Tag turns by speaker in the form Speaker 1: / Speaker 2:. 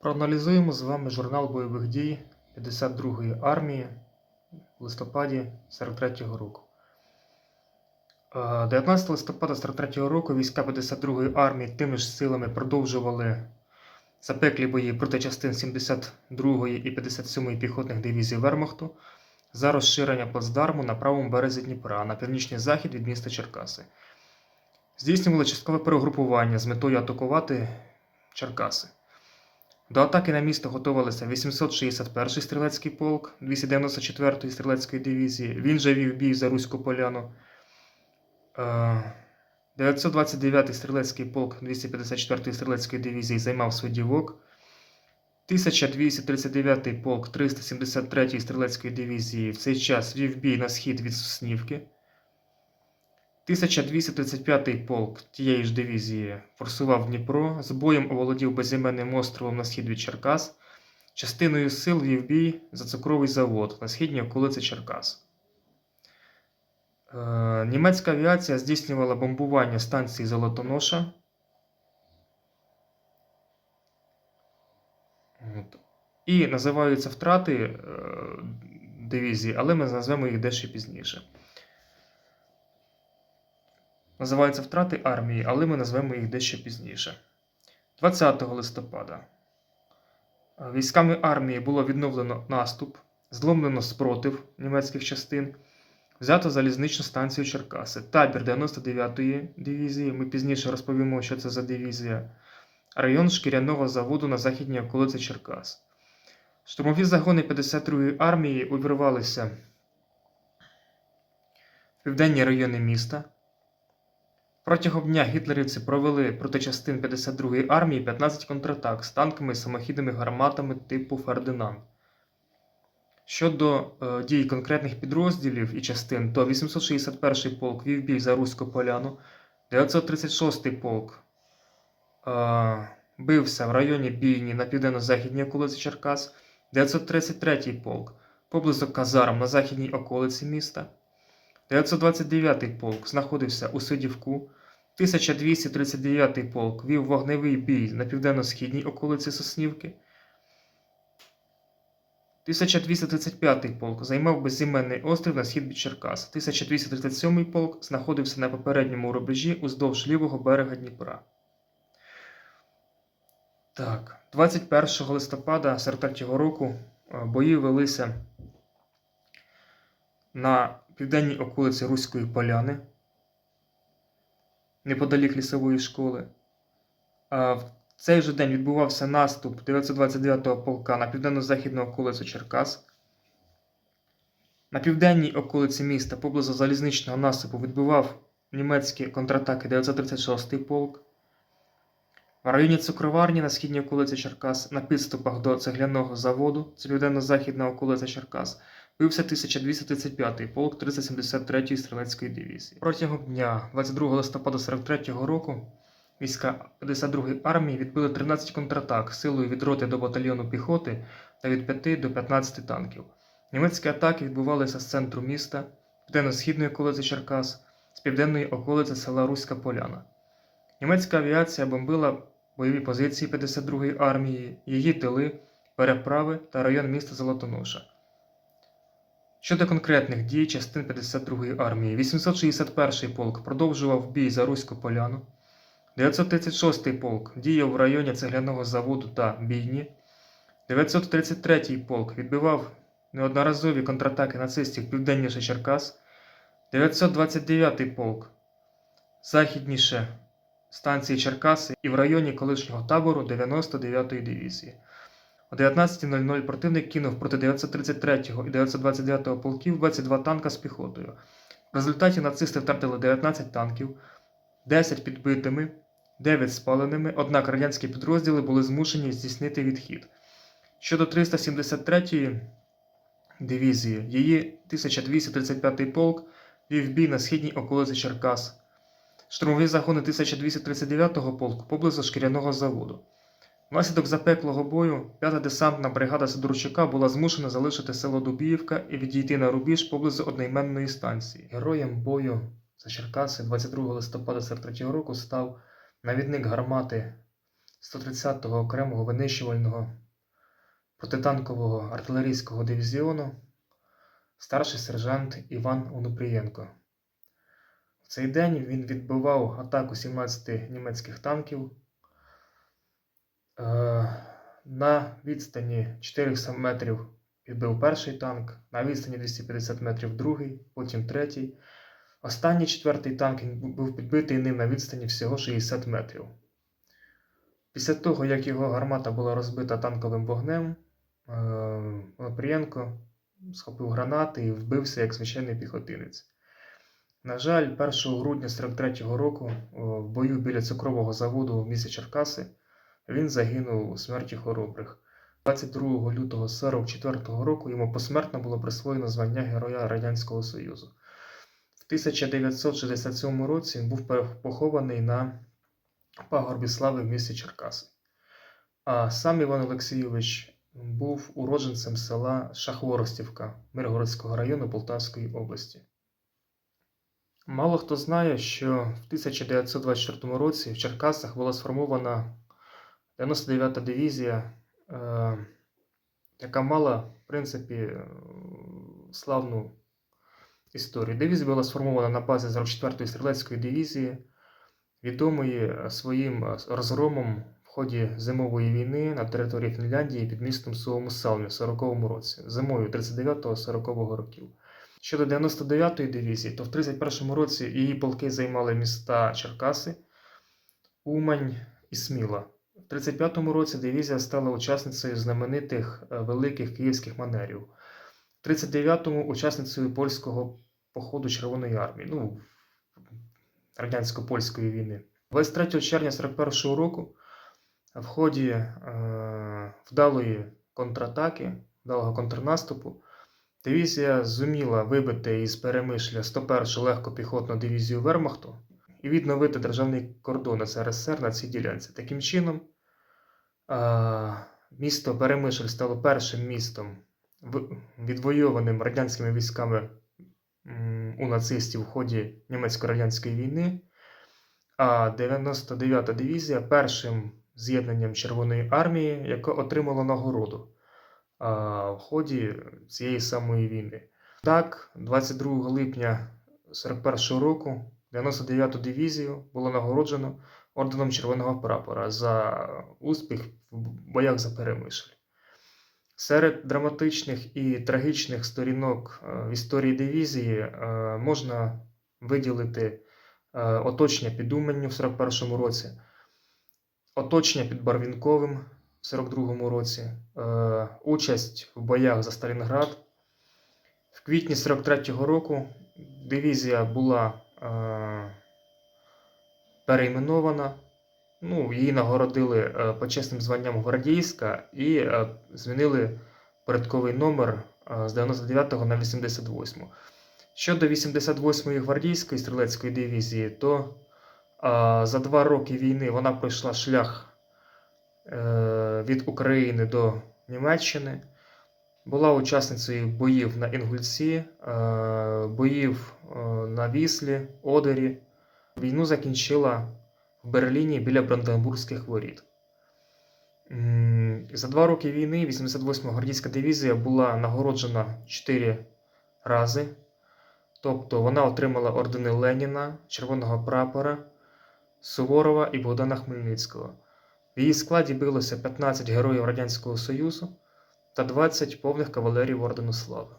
Speaker 1: Проаналізуємо з вами журнал бойових дій 52-ї армії в листопаді 43-го року. Е, 19 листопада 43-го року війська 52-ї армії тими ж силами продовжували запеклі бої проти частин 72-ї і 57-ї піхотних дивізій Вермахту за розширення плацдарму на правому березі Дніпра на північний захід від міста Черкаси. Здійснювали часткове перегрупування з метою атакувати Черкаси. До атаки на місто готувалися 861-й стрілецький полк 294-ї стрілецької дивізії. Він же вів бій за Руську поляну. Е, 929-й стрілецький полк 254-ї стрілецької дивізії займав Свидівок. 1239-й полк 373-ї стрілецької дивізії в цей час вів бій на схід від Соснівки. 1235-й полк тієї ж дивізії форсував Дніпро, з боєм оволодів безіменним островом на схід від Черкас, частиною сил вів бій за цукровий завод на східній околиці Черкас. Е, німецька авіація здійснювала бомбування станції Золотоноша. От. І називаються втрати е, дивізії, але ми назвемо їх дещо пізніше. Називаються втрати армії, але ми назвемо їх дещо пізніше. 20 листопада е, військами армії було відновлено наступ, зломлено спротив німецьких частин, взято залізничну станцію Черкаси, табір 99-ї дивізії. Ми пізніше розповімо, що це за дивізія, район шкіряного заводу на західній околиці Черкас. Штурмові загони 52-ї армії увірвалися в південні райони міста. Протягом дня гітлерівці провели проти частин 52-ї армії 15 контратак з танками і самохідними гарматами типу Фердинанд. Щодо е, дій конкретних підрозділів і частин, то 861-й полк вів бій за Руську поляну, 936-й полк е, бився в районі бійні на південно-західній околиці Черкас, 933-й полк поблизу казарм на західній околиці міста. 929-й полк знаходився у Сидівку, 1239-й полк вів вогневий бій на південно-східній околиці Соснівки. 1235-й полк займав безіменний острів на схід від Черкас. 1237-й полк знаходився на попередньому рубежі уздовж лівого берега Дніпра. Так, 21 листопада 43 року е, бої велися на південній околиці Руської Поляни, неподалік лісової школи. В цей же день відбувався наступ 929-го полка на південно-західну околицю Черкас. На південній околиці міста поблизу залізничного насипу відбивав німецькі контратаки 936-й полк. В районі цукроварні на східній околиці Черкас на підступах до цегляного заводу, це південно-західна околиця Черкас, бився 1235-й полк 373-ї стрілецької дивізії. Протягом дня 22 листопада 43-го року війська 52-ї армії відбили 13 контратак силою від роти до батальйону піхоти та від 5 до 15 танків. Німецькі атаки відбувалися з центру міста, південно-східної околиці Черкас, з південної околиці села Руська Поляна. Німецька авіація бомбила бойові позиції 52-ї армії, її тили, переправи та район міста Золотоноша. Щодо конкретних дій частин 52-ї армії, 861-й полк продовжував бій за Руську поляну, 936-й полк діяв в районі цегляного заводу та бійні, 933-й полк відбивав неодноразові контратаки нацистів південніше Черкас, 929-й полк західніше станції Черкаси і в районі колишнього табору 99-ї дивізії. О 19.00 противник кинув проти 933-го і 929-го полків 22 танка з піхотою. В результаті нацисти втратили 19 танків, 10 підбитими, 9 спаленими, однак радянські підрозділи були змушені здійснити відхід. Щодо 373-ї дивізії, її 1235-й полк вів бій на східній околиці Черкас. Штурмові загони 1239-го полку поблизу шкіряного заводу. Внаслідок запеклого бою 5-та десантна бригада Сидорчука була змушена залишити село Дубіївка і відійти на рубіж поблизу одноіменної станції. Героєм бою за Черкаси 22 листопада 43 року став навідник гармати 130-го окремого винищувального протитанкового артилерійського дивізіону старший сержант Іван Онупрієнко. В цей день він відбивав атаку 17 німецьких танків на відстані 400 метрів підбив перший танк, на відстані 250 метрів другий, потім третій. Останній четвертий танк був підбитий ним на відстані всього 60 метрів. Після того, як його гармата була розбита танковим вогнем, е, Онопрієнко схопив гранати і вбився як звичайний піхотинець. На жаль, 1 грудня 43-го року в бою біля цукрового заводу в місті Черкаси він загинув у смерті хоробрих. 22 лютого 44-го року йому посмертно було присвоєно звання Героя Радянського Союзу. В 1967 році він був похований на пагорбі слави в місті Черкаси. А сам Іван Олексійович був уродженцем села Шахворостівка Миргородського району Полтавської області. Мало хто знає, що в 1924 році в Черкасах була сформована 99-та дивізія, е, яка мала, в принципі, е, славну історію. Дивізія була сформована на базі 44-ї стрілецької дивізії, відомої е, своїм розгромом в ході зимової війни на території Фінляндії під містом Суомусалмі в 40-му році, зимою 39-40 років. Щодо 99-ї дивізії, то в 31-му році її полки займали міста Черкаси, Умань і Сміла. В 35-му році дивізія стала учасницею знаменитих е, великих київських манерів. В 39-му учасницею польського походу Червоної армії, ну, радянсько-польської війни. 23 червня 41-го року в ході е, вдалої контратаки, вдалого контрнаступу, дивізія зуміла вибити із перемишля 101-шу легкопіхотну дивізію Вермахту і відновити державний кордон СРСР на цій ділянці. Таким чином, місто Перемишль стало першим містом, в- відвойованим радянськими військами у нацистів в ході німецько-радянської війни. А 99-та дивізія першим з'єднанням Червоної армії, яка отримала нагороду в ході цієї самої війни. Так, 22 липня 41 року 99-ту дивізію було нагороджено орденом Червоного прапора за успіх в боях за Перемишль. Серед драматичних і трагічних сторінок е, в історії дивізії е, можна виділити е, оточення під Уманню в 41-му році, оточення під Барвінковим в 42-му році, участь в боях за Сталінград. В квітні 43-го року дивізія була перейменована. Ну, її нагородили е, почесним званням гвардійська і е, змінили порядковий номер е, з 99 на 88. Щодо 88-ї гвардійської стрілецької дивізії, то е, за два роки війни вона пройшла шлях е, від України до Німеччини. Була учасницею боїв на Інгульці, е, боїв е, на Віслі, Одері. Війну закінчила в Берліні біля Бранденбурзьких воріт. За два роки війни 88-ма гвардійська дивізія була нагороджена 4 рази. Тобто вона отримала ордени Леніна, Червоного прапора, Суворова і Богдана Хмельницького. В її складі билося 15 героїв Радянського Союзу та 20 повних кавалерів Ордену Слави.